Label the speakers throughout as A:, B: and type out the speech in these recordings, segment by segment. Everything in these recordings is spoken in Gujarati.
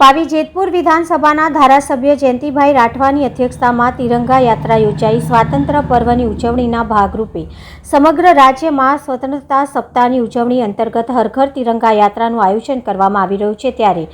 A: પાવી જેતપુર વિધાનસભાના ધારાસભ્ય જયંતિભાઈ રાઠવાની અધ્યક્ષતામાં તિરંગા યાત્રા યોજાઈ. સ્વાતંત્ર્ય પર્વની ઉજવણીના ભાગરૂપે સમગ્ર રાજ્યમાં સ્વતંત્રતા સપ્તાહની ઉજવણી અંતર્ગત હરઘર તિરંગા યાત્રાનું આયોજન કરવામાં આવી રહ્યું છે. ત્યારે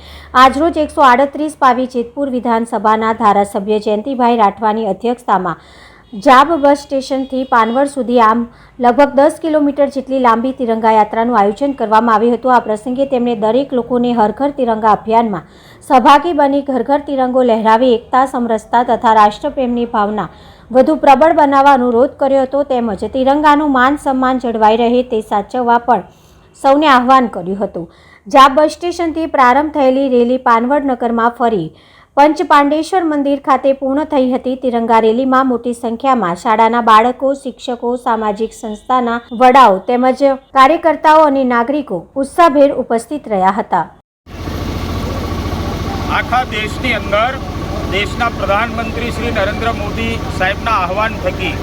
A: આજરોજ એકસો આડત્રીસ પાવી જેતપુર વિધાનસભાના ધારાસભ્ય જયંતિભાઈ રાઠવાની અધ્યક્ષતામાં જાબ બસ સ્ટેશનથી પાનવડ સુધી આમ લગભગ દસ કિલોમીટર જેટલી લાંબી તિરંગા યાત્રાનું આયોજન કરવામાં આવ્યું હતું. આ પ્રસંગે તેમણે દરેક લોકોને હર ઘર તિરંગા અભિયાનમાં સહભાગી બની ઘર ઘર તિરંગો લહેરાવી, એકતા, સમરસતા તથા રાષ્ટ્રપ્રેમની ભાવના વધુ પ્રબળ બનાવવા અનુરોધ કર્યો હતો તેમજ તિરંગાનું માન સન્માન જળવાઈ રહે તે સાચવવા પણ સૌને આહવાન કર્યું હતું. જાબ બસ સ્ટેશનથી પ્રારંભ થયેલી રેલી પાનવડ નગરમાં ફરી પંચપાંડેશ્વર મંદિર ખાતે પૂર્ણ થઈ હતી. તિરંગા રેલીમાં મોટી સંખ્યામાં શાળાના બાળકો, શિક્ષકો, સામાજિક સંસ્થાના વડાઓ તેમજ કાર્યકર્તાઓ અને નાગરિકો ઉત્સાહભેર ઉપસ્થિત રહ્યા હતા.
B: આખા દેશની અંદર દેશના પ્રધાનમંત્રી શ્રી નરેન્દ્ર મોદી સાહેબના આહવાન થકી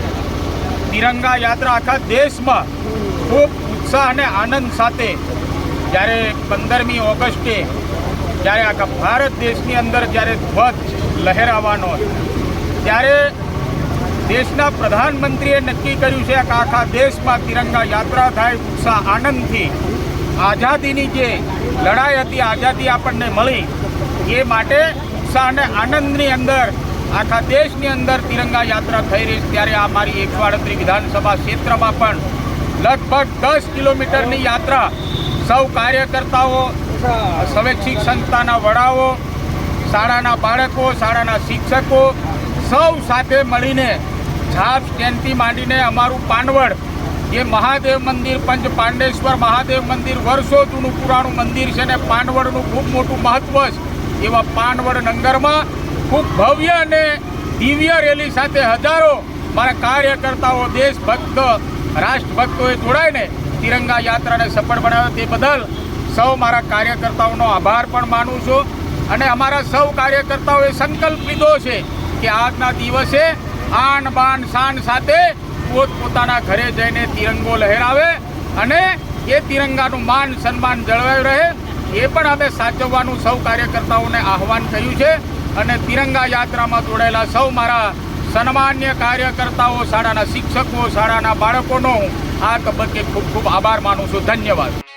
B: તિરંગા યાત્રા આખા દેશમાં ખૂબ ઉત્સાહ અને આનંદ સાથે જ્યારે પંદરમી ઓગસ્ટે જ્યારે આખા ભારત દેશની અંદર જ્યારે ધ્વજ લહેરાવાનો ત્યારે દેશના પ્રધાનમંત્રીએ નક્કી કર્યું છે કે આખા દેશમાં તિરંગા યાત્રા થાય, ઉત્સાહ, આનંદથી. આઝાદીની જે લડાઈ હતી, આઝાદી આપણને મળી. એ માટે ઉત્સાહ અને આનંદની અંદર, આખા દેશની અંદર તિરંગા યાત્રા થઈ રહી છે. ત્યારે આ મારી એકસો આડત્રીસ વિધાનસભા ક્ષેત્રમાં પણ લગભગ દસ કિલોમીટરની યાત્રા સૌ કાર્યકર્તાઓ સ્વૈચ્છિક સંસ્થાના વડાઓ, શાળાના બાળકો, શાળાના શિક્ષકો સૌ સાથે મળીને ઝાપ સ્ટેન્ડથી માંડીને અમારું પાનવડ જે મહાદેવ મંદિર, પંચ પાંડેશ્વર મહાદેવ મંદિર વર્ષો જૂનું પુરાણું મંદિર છે ને પાનવડનું ખૂબ મોટું મહત્વ છે. એવા પાનવડ નંગરમાં ખૂબ ભવ્ય અને દિવ્ય રેલી સાથે હજારો મારા કાર્યકર્તાઓ, દેશભક્ત, રાષ્ટ્રભક્તોએ જોડાઈને તિરંગા યાત્રાને સફળ બનાવ્યો. તે બદલ સૌ મારા કાર્યકર્તાઓનો આભાર પણ માનું છું અને અમારા સૌ કાર્યકર્તાઓએ સંકલ્પ લીધો છે કે આજના દિવસે આન બાન શાન સાથે પોતપોતાના ઘરે જઈને તિરંગો લહેરાવે અને એ તિરંગાનું માન સન્માન જળવાયું રહે એ પણ અમે સાચવવાનું સૌ કાર્યકર્તાઓને આહવાન કર્યું છે અને તિરંગા યાત્રામાં જોડાયેલા સૌ મારા સન્માન્ય કાર્યકર્તાઓ, શાળાના શિક્ષકો, શાળાના બાળકોનો હું આ તબક્કે ખૂબ ખૂબ આભાર માનું છું. ધન્યવાદ.